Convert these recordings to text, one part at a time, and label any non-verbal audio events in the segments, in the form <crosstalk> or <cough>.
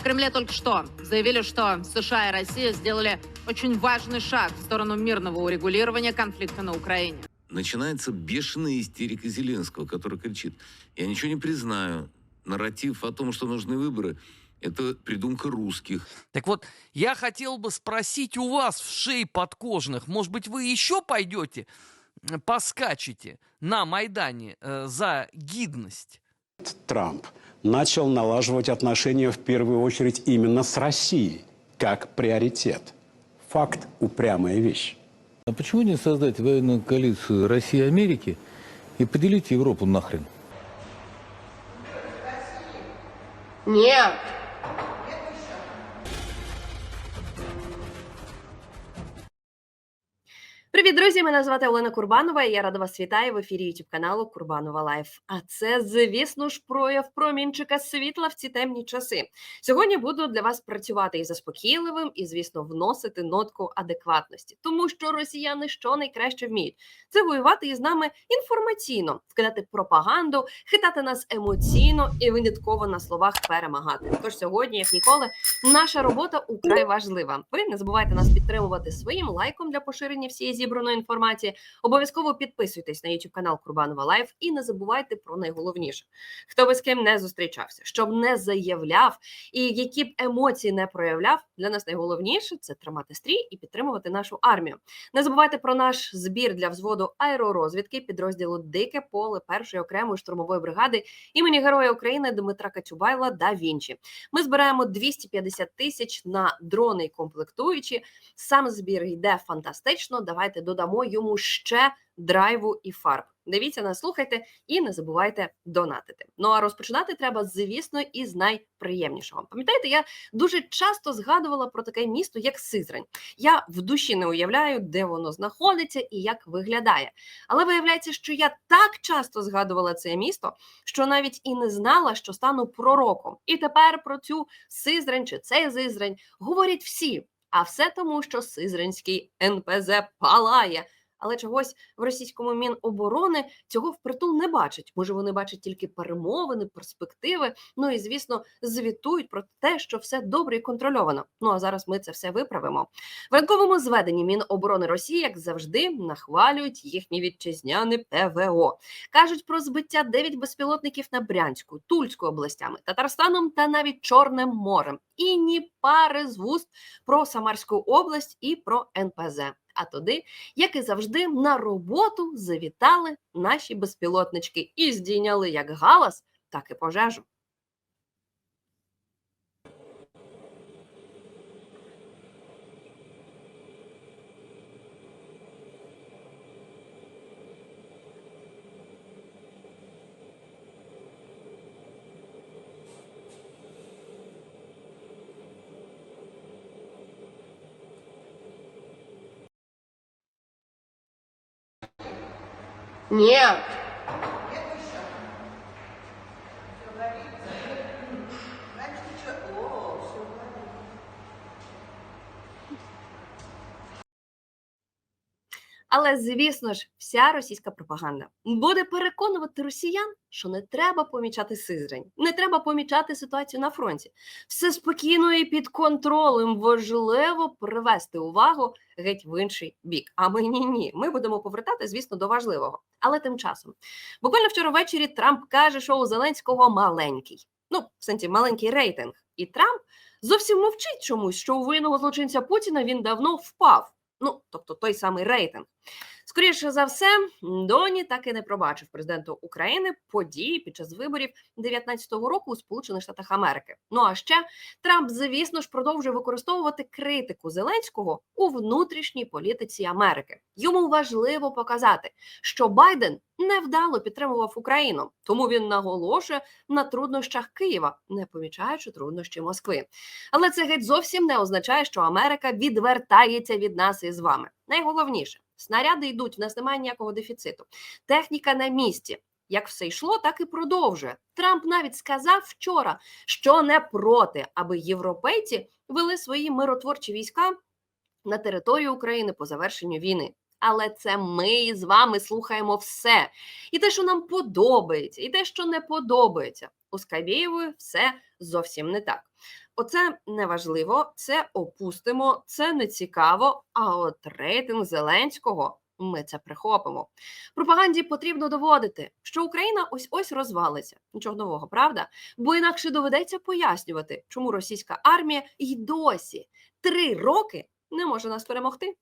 В Кремле только что заявили, что США и Россия сделали очень важный шаг в сторону мирного урегулирования конфликта на Украине. Начинается бешеная истерика Зеленского, который кричит, я ничего не признаю. Нарратив о том, что нужны выборы, это придумка русских. Так вот, я хотел бы спросить у вас, в шей подкожных, может быть, вы еще пойдете, поскачете на Майдане э, за гидность? Трамп начал налаживать отношения в первую очередь именно с Россией, как приоритет. Факт – упрямая вещь. А почему не создать военную коалицию России и Америки и поделить Европу нахрен? Нет. Привіт, друзі! Мене звати Олена Курбанова. і Я рада вас вітаю в ефірі youtube каналу Курбанова Лайф. А це, звісно ж, прояв промінчика світла в ці темні часи. Сьогодні буду для вас працювати і заспокійливим, і, звісно, вносити нотку адекватності, тому що росіяни що найкраще вміють це воювати із нами інформаційно, вкидати пропаганду, хитати нас емоційно і винятково на словах перемагати. Тож сьогодні, як ніколи, наша робота украй важлива. Ви не забувайте нас підтримувати своїм лайком для поширення всієї зібраної інформації. Обов'язково підписуйтесь на YouTube канал Курбанова Лайф і не забувайте про найголовніше, хто би з ким не зустрічався, щоб не заявляв і які б емоції не проявляв. Для нас найголовніше це тримати стрій і підтримувати нашу армію. Не забувайте про наш збір для взводу аеророзвідки підрозділу Дике поле першої окремої штурмової бригади імені Героя України Дмитра Качубайла да Вінчі. Ми збираємо 250 тисяч на дрони комплектуючі. Сам збір йде фантастично. Давайте додамо йому ще драйву і фарб. Дивіться нас, слухайте і не забувайте донатити. Ну а розпочинати треба, звісно, із найприємнішого. Пам'ятаєте, я дуже часто згадувала про таке місто, як Сизрань. Я в душі не уявляю, де воно знаходиться і як виглядає. Але виявляється, що я так часто згадувала це місто, що навіть і не знала, що стану пророком. І тепер про цю Сизрань чи цей Зизрань говорять всі. А все тому, що Сизринський НПЗ палає. Але чогось в російському міноборони цього впритул не бачать. Може, вони бачать тільки перемовини, перспективи. Ну і звісно, звітують про те, що все добре і контрольовано. Ну а зараз ми це все виправимо. В ранковому зведенні Міноборони Росії, як завжди, нахвалюють їхні вітчизняне ПВО. кажуть про збиття 9 безпілотників на Брянську, Тульську областями, Татарстаном та навіть Чорним морем. І ні пари з вуст про Самарську область і про НПЗ. А туди, як і завжди, на роботу завітали наші безпілотнички і здійняли як галас, так і пожежу. 你 Але звісно ж, вся російська пропаганда буде переконувати росіян, що не треба помічати Сизрань, не треба помічати ситуацію на фронті. Все спокійно і під контролем. Важливо привести увагу геть в інший бік. А ми ні, ні. Ми будемо повертати, звісно, до важливого. Але тим часом, буквально вчора ввечері Трамп каже, що у Зеленського маленький. Ну, в сенсі маленький рейтинг. І Трамп зовсім мовчить чомусь, що у воєнного злочинця Путіна він давно впав. Ну, тобто той самий рейтинг. Скоріше за все, Доні так і не пробачив президенту України події під час виборів 19-го року у Сполучених Штатах Америки. Ну а ще Трамп, звісно ж, продовжує використовувати критику Зеленського у внутрішній політиці Америки. Йому важливо показати, що Байден невдало підтримував Україну, тому він наголошує на труднощах Києва, не помічаючи труднощі Москви. Але це геть зовсім не означає, що Америка відвертається від нас із вами. Найголовніше снаряди йдуть, в нас немає ніякого дефіциту. Техніка на місці. Як все йшло, так і продовжує. Трамп навіть сказав вчора, що не проти, аби європейці вели свої миротворчі війська на територію України по завершенню війни. Але це ми з вами слухаємо все. І те, що нам подобається, і те, що не подобається. У Скабєєвої все зовсім не так. Оце неважливо, це опустимо, це не цікаво. А от рейтинг Зеленського ми це прихопимо. Пропаганді потрібно доводити, що Україна ось ось розвалиться. Нічого нового, правда? Бо інакше доведеться пояснювати, чому російська армія й досі три роки не може нас перемогти.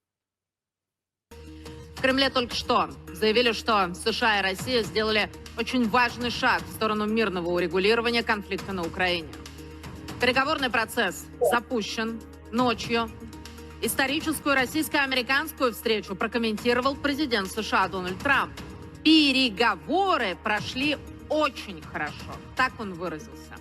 В Кремле только что заявили, что США и Россия сделали очень важный шаг в сторону мирного урегулирования конфликта на Украине. Переговорный процесс запущен ночью. Историческую российско-американскую встречу прокомментировал президент США Дональд Трамп. Переговоры прошли очень хорошо. Так он выразился.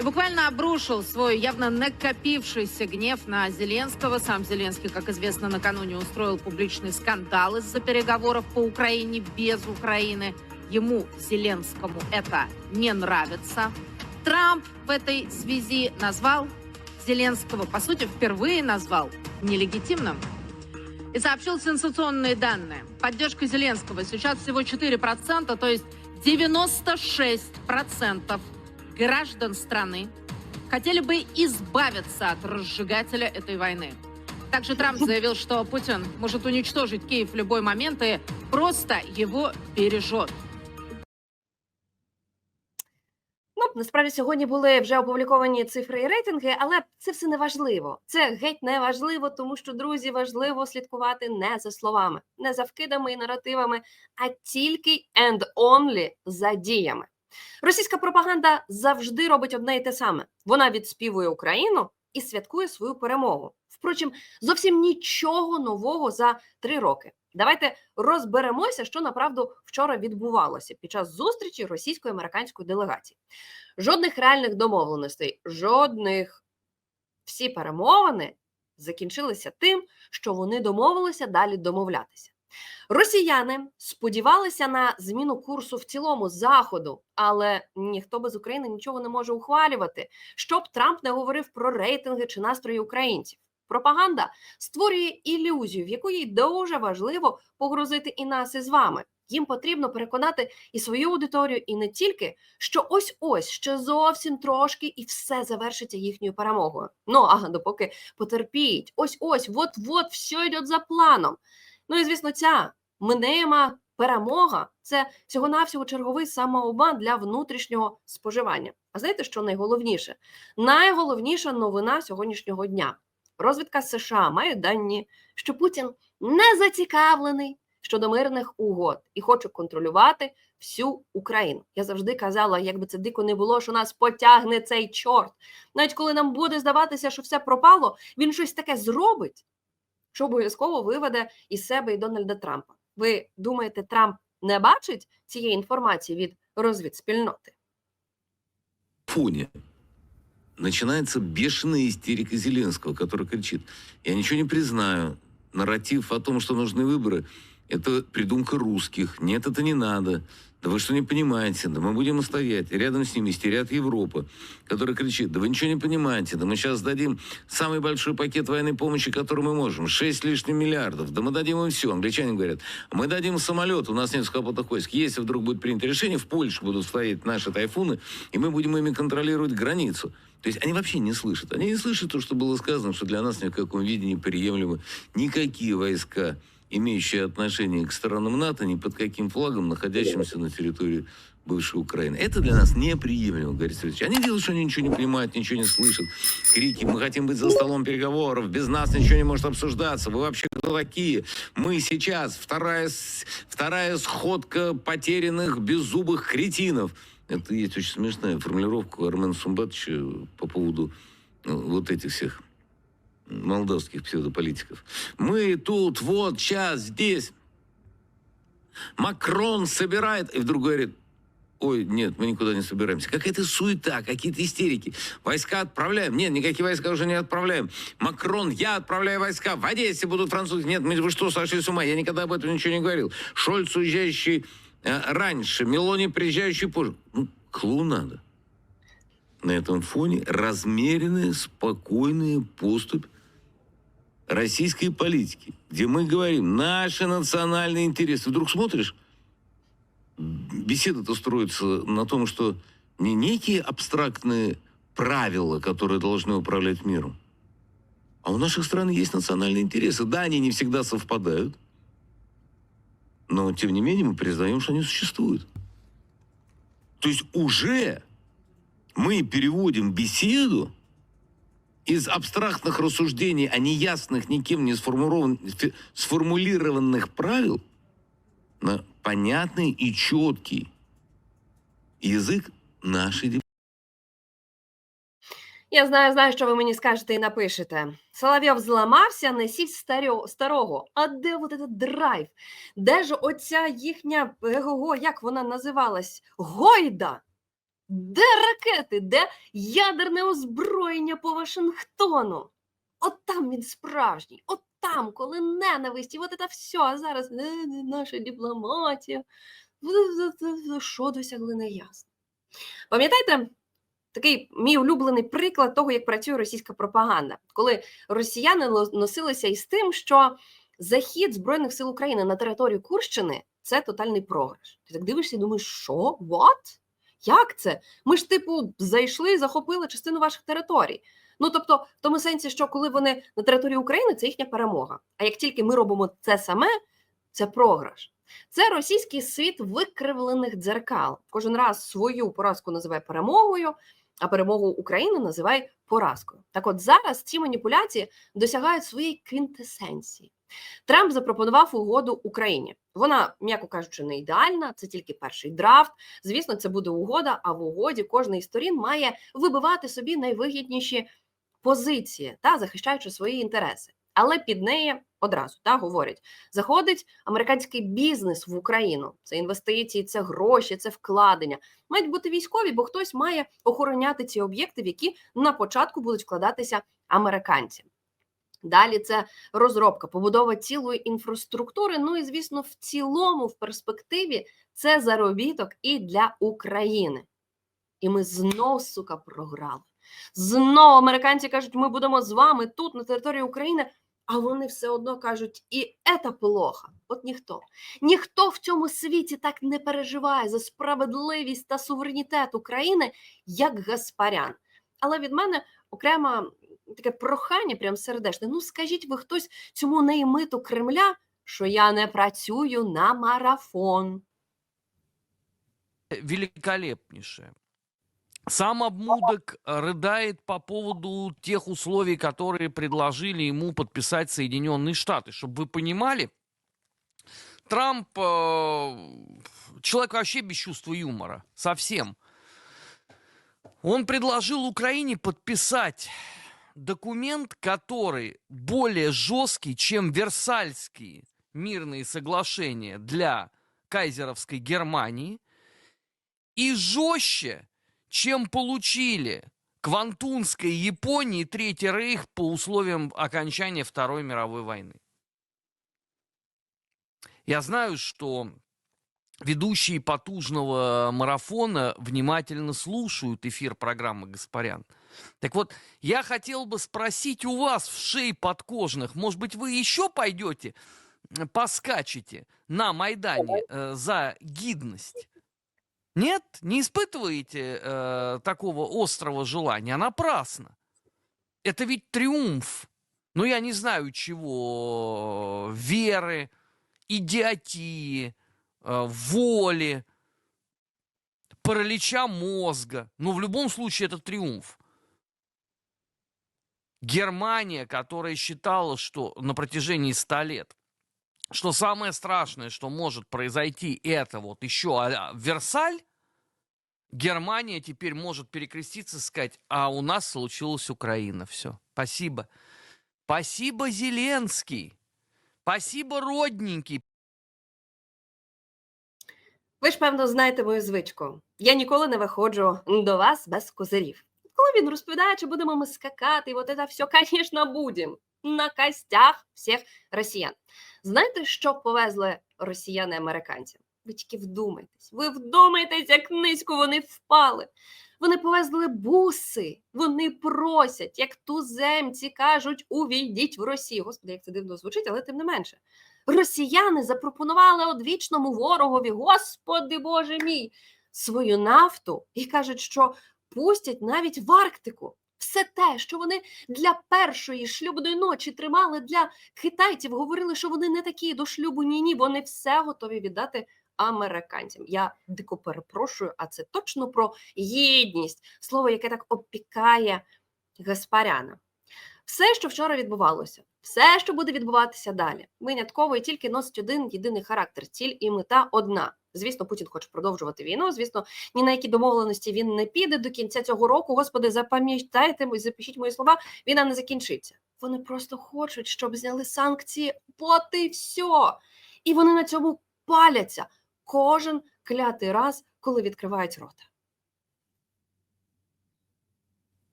И буквально обрушил свой явно накопившийся гнев на Зеленского. Сам Зеленский, как известно, накануне устроил публичный скандал из-за переговоров по Украине без Украины. Ему, Зеленскому, это не нравится. Трамп в этой связи назвал Зеленского, по сути, впервые назвал нелегитимным. И сообщил сенсационные данные. Поддержка Зеленского сейчас всего 4%, то есть 96% граждан страны хотели бы избавиться от разжигателя этой войны. Также Трамп заявил, что Путин может уничтожить Киев в любой момент и просто его бережет. Насправді сьогодні були вже опубліковані цифри і рейтинги, але це все не важливо. Це геть не важливо, тому що друзі важливо слідкувати не за словами, не за вкидами і наративами, а тільки and only за діями. Російська пропаганда завжди робить одне і те саме: вона відспівує Україну і святкує свою перемогу. Впрочем, зовсім нічого нового за три роки. Давайте розберемося, що направду вчора відбувалося під час зустрічі російсько-американської делегації. Жодних реальних домовленостей, жодних всі перемовини закінчилися тим, що вони домовилися далі домовлятися. Росіяни сподівалися на зміну курсу в цілому заходу, але ніхто без України нічого не може ухвалювати, щоб Трамп не говорив про рейтинги чи настрої українців. Пропаганда створює ілюзію, в яку їй дуже важливо погрузити і нас із вами. Їм потрібно переконати і свою аудиторію, і не тільки, що ось ось ще зовсім трошки, і все завершиться їхньою перемогою. Ну а допоки потерпіть, ось ось, от от все йде за планом. Ну і звісно, ця минема перемога це всього-навсього черговий самообман для внутрішнього споживання. А знаєте, що найголовніше? Найголовніша новина сьогоднішнього дня. Розвідка США має дані, що Путін не зацікавлений щодо мирних угод і хоче контролювати всю Україну. Я завжди казала, як би це дико не було, що нас потягне цей чорт. Навіть коли нам буде здаватися, що все пропало, він щось таке зробить, що обов'язково виведе із себе і Дональда Трампа. Ви думаєте, Трамп не бачить цієї інформації від розвідспільноти? фоне начинается бешеная истерика Зеленского, который кричит, я ничего не признаю, нарратив о том, что нужны выборы, это придумка русских, нет, это не надо, да вы что не понимаете, да мы будем стоять, рядом с ними истерят Европа, которая кричит, да вы ничего не понимаете, да мы сейчас дадим самый большой пакет военной помощи, который мы можем, 6 с лишним миллиардов, да мы дадим им все, англичане говорят, мы дадим самолет, у нас нет сухопутных войск, если вдруг будет принято решение, в Польше будут стоять наши тайфуны, и мы будем ими контролировать границу. То есть они вообще не слышат. Они не слышат то, что было сказано, что для нас ни в каком виде не приемлемы никакие войска, имеющие отношение к странам НАТО, ни под каким флагом, находящимся на территории бывшей Украины. Это для нас неприемлемо, говорит Светович. Они делают, что они ничего не понимают, ничего не слышат. Крики, мы хотим быть за столом переговоров, без нас ничего не может обсуждаться, вы вообще кто такие? Мы сейчас вторая, вторая сходка потерянных беззубых кретинов. Это есть очень смешная формулировка Армена Сумбатовича по поводу ну, вот этих всех молдавских псевдополитиков. Мы тут, вот, сейчас, здесь. Макрон собирает, и вдруг говорит, ой, нет, мы никуда не собираемся. Какая-то суета, какие-то истерики. Войска отправляем. Нет, никакие войска уже не отправляем. Макрон, я отправляю войска. В Одессе будут французы. Нет, мы, вы что, сошли с ума? Я никогда об этом ничего не говорил. Шольц, уезжающий э, раньше, Мелони, приезжающий позже. Ну, клоунада. На этом фоне размеренная, спокойная поступь российской политики, где мы говорим наши национальные интересы. Вдруг смотришь, беседа-то строится на том, что не некие абстрактные правила, которые должны управлять миром. А у наших стран есть национальные интересы. Да, они не всегда совпадают. Но, тем не менее, мы признаем, что они существуют. То есть уже мы переводим беседу из абстрактных рассуждений о неясных, никем не сформулированных правил на понятный и четкий язык нашей дипломатии. Я знаю, знаю, що ви мені скажете і напишете. Соловйов зламався, несіть старо, старого. А де от этот драйв? Де ж оця їхня ГГО, як вона називалась? Гойда? Де ракети? Де ядерне озброєння по Вашингтону? От там він справжній, от там, коли ненависть, і от це все, а зараз е, наша дипломатія. Що досягли не ясно. Пам'ятаєте, такий мій улюблений приклад того, як працює російська пропаганда, коли росіяни носилися із тим, що захід Збройних сил України на територію Курщини це тотальний програш. Ти так дивишся і думаєш, що? What? Як це? Ми ж, типу, зайшли і захопили частину ваших територій. Ну тобто, в тому сенсі, що коли вони на території України, це їхня перемога. А як тільки ми робимо це саме, це програш. Це російський світ викривлених дзеркал. Кожен раз свою поразку називає перемогою, а перемогу України називає поразкою. Так от зараз ці маніпуляції досягають своєї квінтесенції. Трамп запропонував угоду Україні. Вона, м'яко кажучи, не ідеальна, це тільки перший драфт. Звісно, це буде угода, а в угоді кожна із сторін має вибивати собі найвигідніші позиції та захищаючи свої інтереси. Але під неї одразу та говорять: заходить американський бізнес в Україну. Це інвестиції, це гроші, це вкладення. Мають бути військові, бо хтось має охороняти ці об'єкти, в які на початку будуть вкладатися американці. Далі це розробка, побудова цілої інфраструктури. Ну і звісно, в цілому, в перспективі, це заробіток і для України. І ми знов, сука, програли. Знову американці кажуть, ми будемо з вами тут, на території України, а вони все одно кажуть, і це плохо. От ніхто. Ніхто в цьому світі так не переживає за справедливість та суверенітет України, як Гаспарян. Але від мене окремо таке прохання, прям сердечне. Ну, скажіть ви хтось цьому неймиту Кремля, що я не працюю на марафон. великолепнейшее. Сам обмудок рыдает по поводу тех условий, которые предложили ему подписать Соединенные Штаты. Чтобы вы понимали, Трамп э, человек вообще без чувства юмора. Совсем. Он предложил Украине подписать документ, который более жесткий, чем Версальские мирные соглашения для кайзеровской Германии, и жестче, чем получили Квантунская Япония и Третий Рейх по условиям окончания Второй мировой войны. Я знаю, что ведущие потужного марафона внимательно слушают эфир программы «Гаспарян». Так вот, я хотел бы спросить у вас в шее подкожных, может быть, вы еще пойдете, поскачете на Майдане э, за гидность? Нет, не испытываете э, такого острого желания, напрасно. Это ведь триумф. Ну, я не знаю чего, веры, идиотии, э, воли, паралича мозга. Но в любом случае это триумф. Германия, которая считала, что на протяжении 100 лет, что самое страшное, что может произойти, это вот еще а-ля Версаль, Германия теперь может перекреститься и сказать, а у нас случилась Украина. Все. Спасибо. Спасибо, Зеленский. Спасибо, родненький. Ви ж, певно, знаєте мою звичку. Я ніколи не виходжу до вас без козирів. Коли він розповідає, чи будемо ми скакати, і от це все, <laughs> звісно, будемо. На костях всіх росіян. Знаєте, що повезли росіяни американцям? Ви тільки вдумайтесь. Ви вдумайтесь, як низько вони впали. Вони повезли буси, вони просять, як туземці кажуть, увійдіть в Росію. Господи, як це дивно звучить, але тим не менше. Росіяни запропонували одвічному ворогові, Господи Боже мій, свою нафту і кажуть, що пустять навіть в Арктику. Все те, що вони для першої шлюбної ночі тримали для китайців, говорили, що вони не такі до шлюбу ні, ні, вони все готові віддати американцям. Я дико перепрошую, а це точно про гідність, слово, яке так опікає Гаспаряна. Все, що вчора відбувалося, все, що буде відбуватися далі, винятково і тільки носить один єдиний характер, ціль і мета одна. Звісно, Путін хоче продовжувати війну. Звісно, ні на які домовленості він не піде до кінця цього року. Господи, запам'ятайте, запишіть мої слова. Війна не закінчиться. Вони просто хочуть, щоб зняли санкції. От і все. І вони на цьому паляться кожен клятий раз, коли відкривають рота.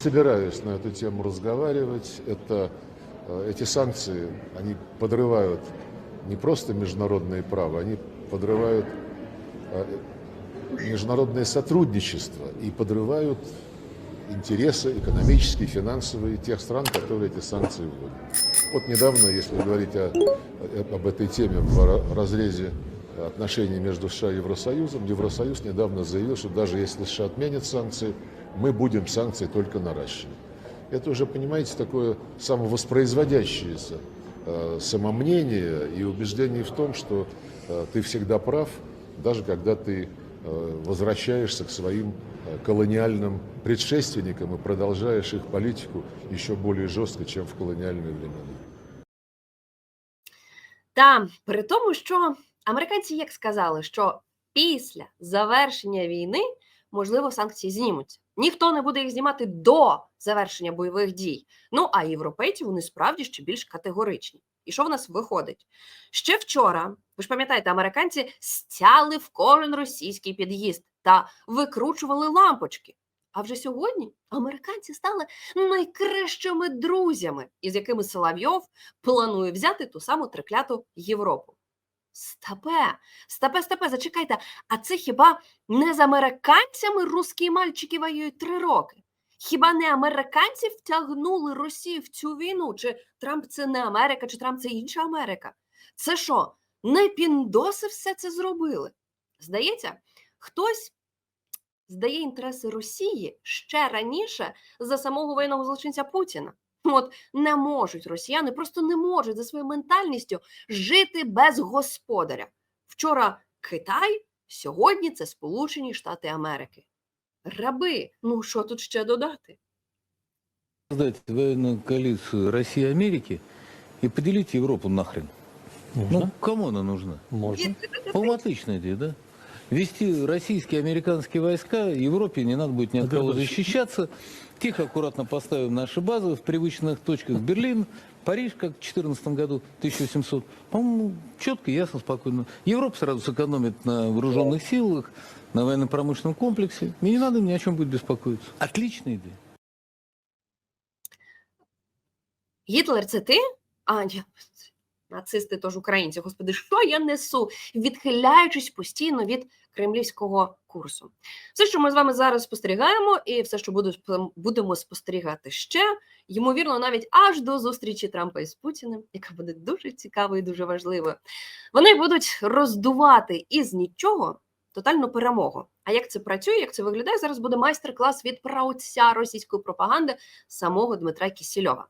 Собираюсь на эту тему разговаривать. Это, э, эти санкции, они подрывают не просто международное право, они подрывают э, международное сотрудничество и подрывают интересы экономические, финансовые тех стран, которые эти санкции вводят. Вот недавно, если говорить о- э, об этой теме в ра- разрезе отношений между США и Евросоюзом, Евросоюз недавно заявил, что даже если США отменят санкции, мы будем санкции только наращивать. Это уже, понимаете, такое самовоспроизводящееся э, самомнение и убеждение в том, что э, ты всегда прав, даже когда ты э, возвращаешься к своим э, колониальным предшественникам и продолжаешь их политику еще более жестко, чем в колониальные времена. Та при тому, що американці як сказали, що після завершення війни можливо санкції знімуться. Ніхто не буде їх знімати до завершення бойових дій. Ну а європейці вони справді ще більш категоричні. І що в нас виходить? Ще вчора, ви ж пам'ятаєте, американці стяли в кожен російський під'їзд та викручували лампочки. А вже сьогодні американці стали найкращими друзями, із якими Соловйов планує взяти ту саму трикляту Європу. Стапе, стапе, стапе, зачекайте, а це хіба не з американцями русські мальчики воюють три роки? Хіба не американці втягнули Росію в цю війну? Чи Трамп це не Америка, чи Трамп це інша Америка? Це що, не піндоси все це зробили? Здається, хтось здає інтереси Росії ще раніше за самого воєнного злочинця Путіна. От не можуть росіяни, просто не можуть за своєю ментальністю жити без господаря. Вчора Китай, сьогодні це Сполучені Штати Америки. Раби, ну що тут ще додати? Создать военную коалицию России и Америки и поделить Европу нахрен. Ну, кому она нужна? Можно. По-моему, отличная идея, да? Вести российские и американские войска, Европе не надо будет ни от кого защищаться Тихо, аккуратно поставим наши базы в привычных точках. Берлин, Париж, как в 2014 году, 1800. По-моему, четко, ясно, спокойно. Европа сразу сэкономит на вооруженных силах, на военно-промышленном комплексе. И не надо ни о чем будет беспокоиться. Отличная идея. Гітлер це ти? А, ні, нацисти тож українці. Господи, що я несу, відхиляючись постійно від кремлівського курсу. Все, що ми з вами зараз спостерігаємо, і все, що будемо спостерігати ще, ймовірно, навіть аж до зустрічі Трампа із Путіним, яка буде дуже цікавою і дуже важливою. Вони будуть роздувати із нічого тотальну перемогу. А як це працює, як це виглядає? Зараз буде майстер-клас від праотця російської пропаганди самого Дмитра Кісільова.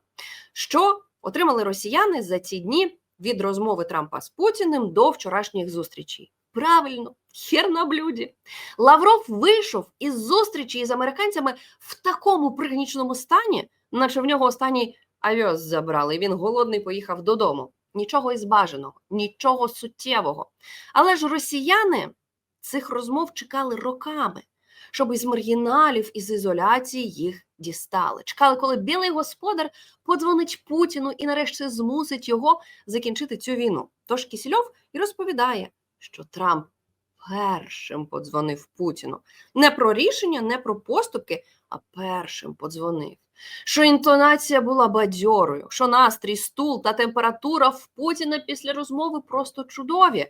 Що отримали росіяни за ці дні від розмови Трампа з Путіним до вчорашніх зустрічей? Правильно, хер на блюді. Лавров вийшов із зустрічі із американцями в такому пригніченому стані, наче в нього останній авіос забрали. і Він голодний поїхав додому. Нічого із бажаного, нічого суттєвого. Але ж росіяни цих розмов чекали роками, щоб із маргіналів, із ізоляції їх дістали. Чекали, коли білий господар подзвонить Путіну і нарешті змусить його закінчити цю війну. Тож Кісільов і розповідає, що Трамп першим подзвонив Путіну. Не про рішення, не про поступки, а першим подзвонив. Що інтонація була бадьорою, що настрій, стул та температура в Путіна після розмови просто чудові.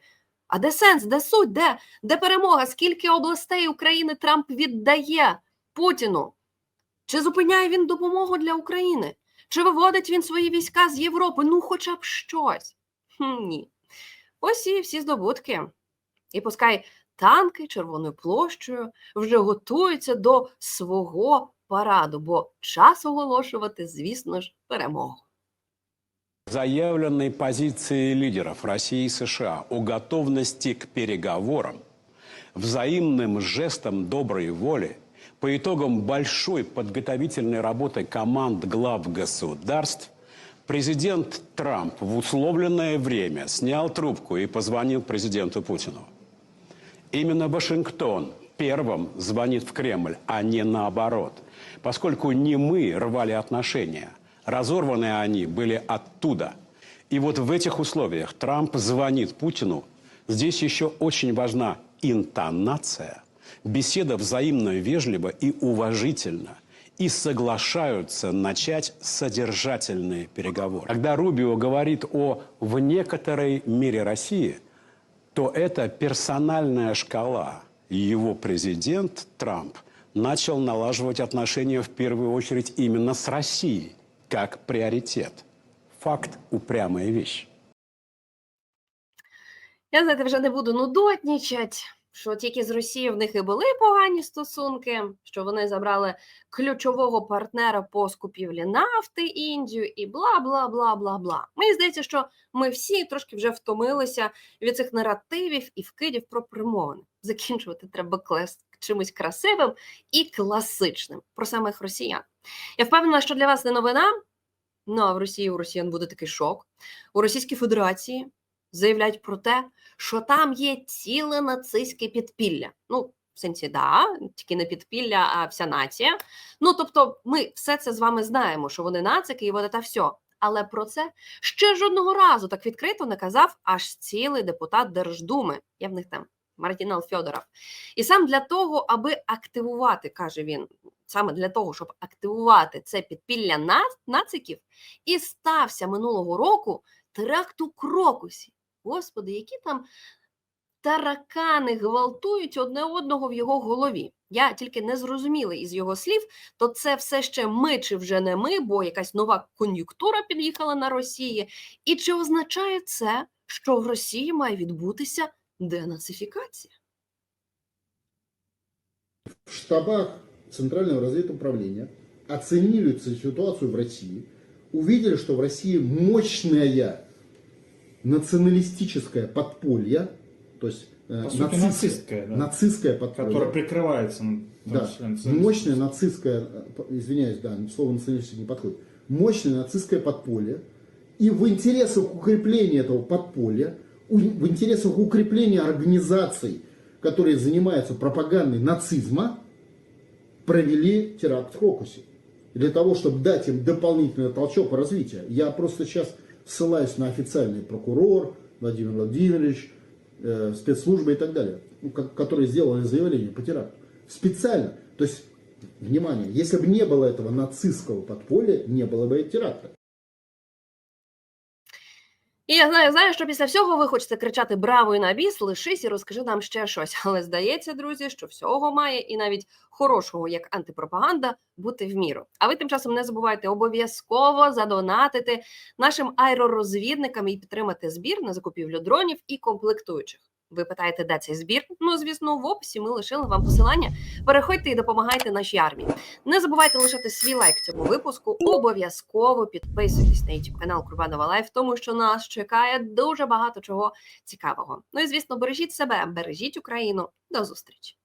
А де сенс, де суть, де, де перемога? Скільки областей України Трамп віддає Путіну? Чи зупиняє він допомогу для України? Чи виводить він свої війська з Європи? Ну, хоча б щось. Хм, ні. Ось і всі здобутки. І пускай танки Червоною площею вже готуються до свого параду, бо час оголошувати, звісно ж, перемогу. Заявленной позиции лидеров России и США о готовности к переговорам, взаимным жестом доброй воли, по итогам большой подготовительной работы команд глав государств, президент Трамп в условленное время снял трубку и позвонил президенту Путину. Именно Вашингтон первым звонит в Кремль, а не наоборот, поскольку не мы рвали отношения, разорваны они были оттуда. И вот в этих условиях Трамп звонит Путину. Здесь еще очень важна интонация, беседа взаимно вежливо и уважительно – и соглашаются начать содержательные переговоры. Когда Рубио говорит о «в некоторой мере России», то это персональная шкала. Его президент Трамп начал налаживать отношения в первую очередь именно с Россией, как приоритет. Факт – упрямая вещь. Я знаєте, вже не буду нудотнічать, що тільки з Росією в них і були погані стосунки, що вони забрали ключового партнера по скупівлі нафти Індію і бла бла бла бла бла. Мені здається, що ми всі трошки вже втомилися від цих наративів і вкидів про примовини. Закінчувати треба клас чимось красивим і класичним про самих росіян. Я впевнена, що для вас не новина. Ну а в Росії у росіян буде такий шок. У Російській Федерації заявляють про те, що там є ціле нацистське підпілля. Ну, в сенсі, да, тільки не підпілля, а вся нація. Ну, тобто, ми все це з вами знаємо, що вони нацики і вони та все. Але про це ще жодного разу так відкрито не казав аж цілий депутат Держдуми. Я в них там Мартінал Фьодоров. І сам для того, аби активувати, каже він, саме для того, щоб активувати це підпілля на- нациків, і стався минулого року теракт у Крокусі. Господи, які там таракани гвалтують одне одного в його голові. Я тільки не зрозуміла із його слів, то це все ще ми чи вже не ми, бо якась нова кон'юнктура під'їхала на Росії. І чи означає це, що в Росії має відбутися денацифікація? в штабах Центрального разведуправления оценили ситуацию в России, увидели, что в России мощное националистическое подполье, то есть э, По сути, нацистское, нацистское, да. нацистское подполье, которая прикрывается ну, да, мощное нацистское, э, извиняюсь, да, слово националистическое не подходит, мощное нацистское подполье, и в интересах укрепления этого подполья, в интересах укрепления организаций, которые занимаются пропагандой нацизма, провели теракт в Крокусе. Для того, чтобы дать им дополнительный толчок развития. Я просто сейчас ссылаюсь на официальный прокурор Владимир Владимирович, э, спецслужбы и так далее, ну, ко- которые сделали заявление по теракту. Специально. То есть, внимание, если бы не было этого нацистского подполья, не было бы и теракта. І я знаю, знаю, що після всього ви хочете кричати браво і на лишись і розкажи нам ще щось. Але здається, друзі, що всього має і навіть хорошого, як антипропаганда, бути в міру. А ви тим часом не забувайте обов'язково задонатити нашим аеророзвідникам і підтримати збір на закупівлю дронів і комплектуючих. Ви питаєте, де цей збір? Ну, звісно, в описі ми лишили вам посилання. Переходьте і допомагайте нашій армії. Не забувайте лишати свій лайк цьому випуску. Обов'язково підписуйтесь на YouTube канал Курбанова Лайф, тому що нас чекає дуже багато чого цікавого. Ну і звісно, бережіть себе, бережіть Україну. До зустрічі.